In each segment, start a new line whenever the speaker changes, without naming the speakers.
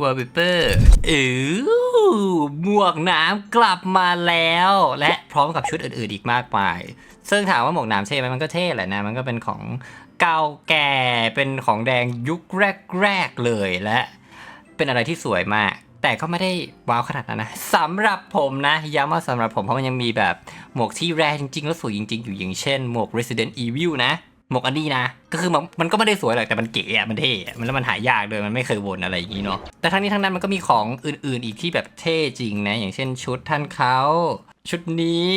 วอลเปเปอร์เออหมวกน้ำกลับมาแล้ว และพร้อมกับชุดอื่นๆอีกมากมาย ซึ่งถามว่าหมวกน้ำเท่ไหมมันก็เท่แหละนะ มันก็เป็นของเก่าแก่เป็นของแดงยุคแรกๆเลยและเป็นอะไรที่สวยมาก แต่ก็ไม่ได้ว้าวขนาดนั้นนะสำหรับผมนะย้ำว่าสำหรับผมเพราะมันยังมีแบบหมวกที่แรจริงๆ แล้วสวยจริง ๆ อยู่อย่างเช่นหมวก Resident Evil นะ หมวกอันนี้นะ ก็คือมันมันก็ไม่ได้สวยหรอกแต่มันเก๋อะมันเท่มันแล้วมันหายากเลยมันไม่เคยวนอะไรอย่างนี้เนาะแต่ทั้งนี้ทั้งนั้นมันก็มีของอื่น ๆ อีกที่แบบเท่จริงนะ อย่างเช่นชุดท่านเขาชุดนี้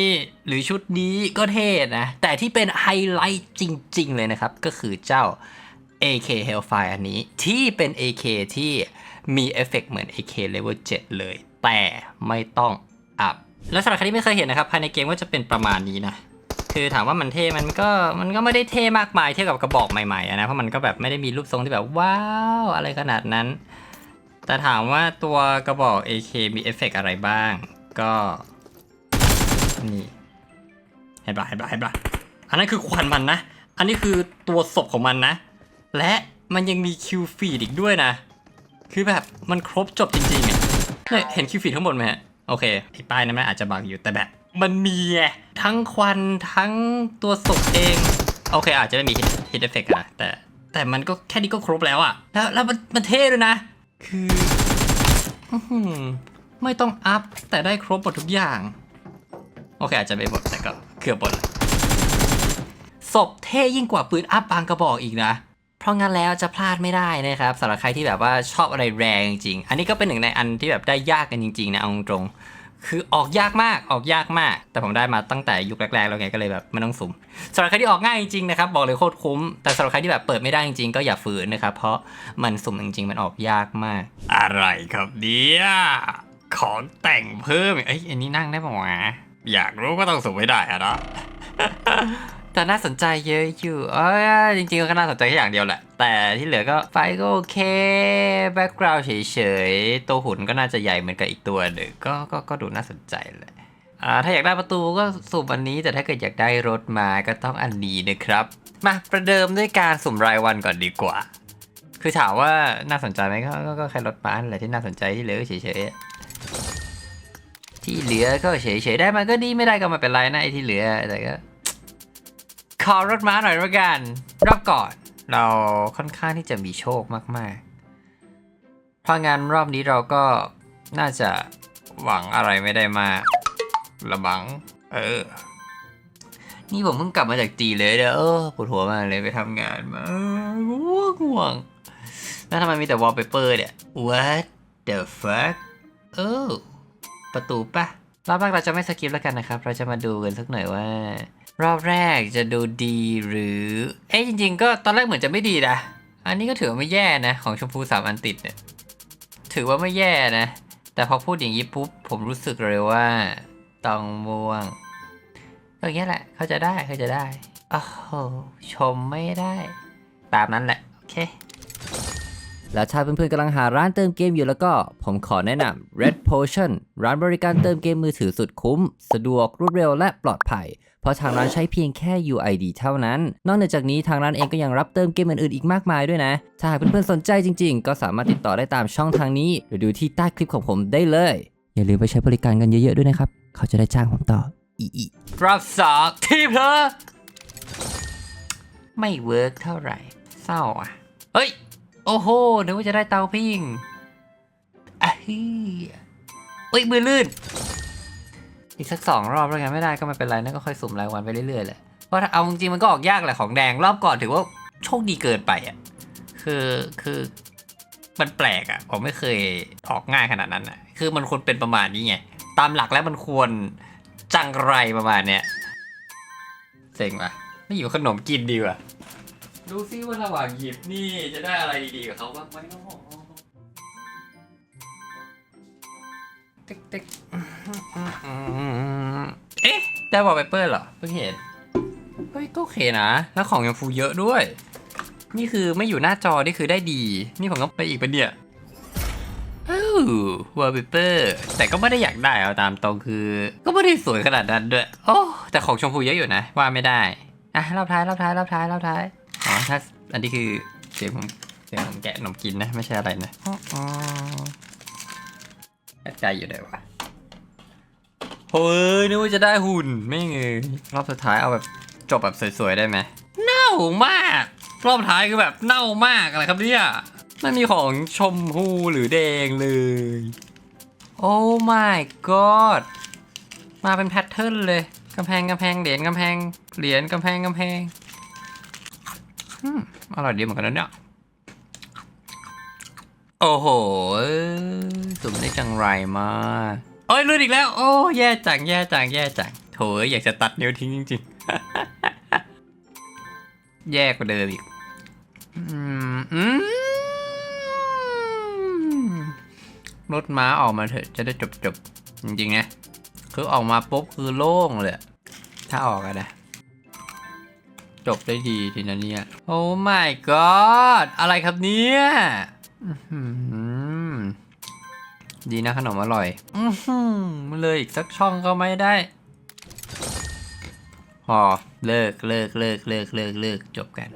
หรือชุดนี้ก็เท่นะ แต่ที่เป็นไฮไลท์จริง ๆ เลยนะครับ ก็คือเจ้า AK Hellfire อันนี้ที่เป็น AK ที่มีเอฟเฟกต์เหมือน AK Level 7 เลย แต่ไม่ต้องอัพแล้วสำหรับใครที่ไม่เคยเห็นนะครับ ภายในเกมก็จะเป็นประมาณนี้นะ คือถามว่ามันเท่มันก็มันก็ไม่ได้เท่มากมายเทียบกับกระบอกใหม่ๆนะเพราะมันก็แบบไม่ได้มีรูปทรงที่แบบว้าวอะไรขนาดนั้น แต่ถามว่าตัวกระบอก AK มีเอฟเฟกต์อะไรบ้าง ก็นี่เห็นปะเห็นปะเห็นปะอันนั้นคือควันมันนะ อันนี้คือตัวศพของมันนะ และมันยังมีคิวฟีดอีกด้วยนะ คือแบบมันครบจบจริงๆเนี่ยเห็นคิวฟีดข้างบนไหมฮะโอเคไอ้ป้ายนั้นมันอาจจะบังอยู่แต่แบบ มันมีไงทั้งควันทั้งตัวศพเอง โอเคอาจจะไม่มีฮิตเอฟเฟกต์นะแต่แต่มันก็แค่นี้ก็ครบแล้วอะแล้วแล้วมันมันเท่ด้วยนะ คือไม่ต้องอัพ แต่ได้ครบหมดทุกอย่าง โอเคอาจจะไม่หมดแต่ก็เกือบหมดละศพเท่ยิ่งกว่าปืนอัพบางกระบอกอีกนะ เพราะงั้นแล้วจะพลาดไม่ได้นะครับสำหรับใครที่แบบว่าชอบอะไรแรงจริง อันนี้ก็เป็นหนึ่งในอันที่แบบได้ยากกันจริงๆนะเอาตรงๆ คือออกยากมากออกยากมาก แต่ผมได้มาตั้งแต่ยุคแรกๆแล้วไงก็เลยแบบไม่ต้องสุ่มสำหรับใครที่ออกง่ายจริงๆนะครับบอกเลยโคตรคุ้ม แต่สำหรับใครที่แบบเปิดไม่ได้จริงๆก็อย่าฝืนนะครับเพราะมันสุ่มจริง ๆ มันออกยากมาก อะไรครับเนี่ยของแต่งเพิ่มเอ้ยอันนี้นั่งได้ปะวะอยากรู้ก็ต้องสุ่มไม่ได้อะนะ แต่น่าสนใจเยอะอยู่เอ้ยจริงๆก็น่าสนใจแค่อย่างเดียวแหละ แต่ที่เหลือก็ไฟก็โอเค แบ็กกราวด์เฉยๆ ตัวหุ่นก็น่าจะใหญ่เหมือนกับอีกตัวหนึ่งก็ก็ก็ดูน่าสนใจเลยอ่าถ้าอยากได้ประตูก็สุ่มอันนี้ แต่ถ้าเกิดอยากได้รถมาก็ต้องอันนี้นะครับ มาประเดิมด้วยการสุ่มรายวันก่อนดีกว่า คือถามว่าน่าสนใจไหมก็ก็แค่รถมาอันแหละที่น่าสนใจที่เหลือเฉยๆที่เหลือก็เฉยๆได้มันก็ดีไม่ได้ก็ไม่เป็นไรนะไอ้ที่เหลือแต่ก็ อรถม้าหน่อยละกัน รอบก่อน เราค่อนข้างที่จะมีโชคมากๆ เพราะงั้นรอบนี้เราก็น่าจะหวังอะไรไม่ได้มากละบัง เออ นี่ผมเพิ่งกลับมาจากจีเลยเด้อเออปวดหัวมากเลยไปทำงานมาง่วงง่วงแล้วทำไมมีแต่วอลเปเปอร์เนี่ย what the fuck เออประตูปะรอบแรกเราจะไม่สกิปแล้วกันนะครับ เราจะมาดูกันสักหน่อยว่า รอบแรกจะดูดีหรือ เอ้ยจริง ๆ ก็ตอนแรกเหมือนจะไม่ดีนะ อันนี้ก็ถือว่าไม่แย่นะ ของชมพูสามอันติดเนี่ย ถือว่าไม่แย่นะ แต่พอพูดอย่างนี้ปุ๊บ ผมรู้สึกเลยว่าตองม่วงก็อย่างนี้แหละ เขาจะได้เขาจะได้ โอ้โห ชมไม่ได้ ตามนั้นแหละ โอเค
แล้วถ้าเพื่อนๆกำลังหาร้านเติมเกมอยู่แล้วก็ ผมขอแนะนำ Red Potion ร้านบริการเติมเกมมือถือสุดคุ้ม สะดวกรวดเร็วและปลอดภัย เพราะทางร้านใช้เพียงแค่ UID เท่านั้น นอกนจากนี้ทางร้านเองก็ยังรับเติมเกมอื่นๆอีกมากมายด้วยนะ ถ้าหากเพื่อนๆสนใจจริง ๆ ก็สามารถติดต่อได้ตามช่องทางนี้ หรือดูที่ใต้คลิปของผมได้เลย อย่าลืมไปใช้บริการกันเยอะๆด้วยนะครับ เขาจะได้จ้างผมต่ออีอี
รอบสองที่เพลอไม่เวิร์กเท่าไหร่ เศร้าอะ เฮ้ย โอ้โหนึกว่าจะได้เตาพิงอะฮีเอ้ยมือลื่น อีกสักสองรอบแล้วไงไม่ได้ก็ไม่เป็นไรนั่นก็ค่อยสุ่มรายวันไปเรื่อยๆแหละเพราะถ้าเอาจริงมันก็ออกยากแหละของแดงรอบก่อนถือว่าโชคดีเกินไปอะคือคือมันแปลกอะผมไม่เคยออกง่ายขนาดนั้นอะคือมันควรเป็นประมาณนี้ไงตามหลักแล้วมันควรจังไรประมาณเนี้ยเซ็งปะไม่อยู่ขนมกินดีกว่า ดูซิว่าระหว่างหยิบนี่จะได้อะไรดีๆกับเขาบ้างไหมเนาะติ๊กติ๊กเอ๊ะ ได้วอลเปเปอร์เหรอเพิ่งเห็นเฮ้ยก็โอเคนะ แล้วของยังฟูเยอะด้วย นี่คือไม่อยู่หน้าจอ นี่คือได้ดี นี่ผมก็ไปอีกปะเนี่ยอ้วอลเปเปอร์แต่ก็ไม่ได้อยากได้เอาตามตรงคือ ก็ไม่ได้สวยขนาดนั้นด้วย โอ้แต่ของชมพูเยอะอยู่นะ ว่าไม่ได้ อะรอบท้ายรอบท้ายรอบท้ายรอบท้าย อ๋อถ้าอันนี้คือเดี๋ยวผมเสียงแกะขนมกินนะ ไม่ใช่อะไรนะอ๋อแกะไก่อยู่ไหนวะโอ้ยนึกว่าจะได้หุ่นไม่เงยรอบสุดท้ายเอาแบบจบแบบสวยๆได้ไหมเน่ามาก รอบท้ายคือแบบเน่ามากอะไรครับเนี่ยไม่มีของชมพูหรือแดงเลย โอ้ my god มาเป็นแพทเทิร์นเลยกำแพงกำแพงเหรียญกำแพงเหรียญกำแพงกำแพง อืมอร่อยดีเหมือนกันนะเนี่ย โอ้โหสุ่มได้จังไรมา โอ้ยลืดอีกแล้ว โอ้แย่จังแย่จังแย่จังโถอยากจะตัดนิ้วทิ้งจริงๆ แย่กว่าเดิมอีก อืมรถม้าออกมาเถอะจะได้จบจบๆจริงๆนะคือออกมาปุ๊บคือโล่งเลย ถ้าออกอะนะ จบได้ดีทีนะเนี่ย โอ้ my god อะไรครับเนี่ยดีนะขนมอร่อย อือหือเลยอีกสักช่องก็ไม่ได้พอเลิกเลิกเลิกเลิกเลิกเลิกจบกัน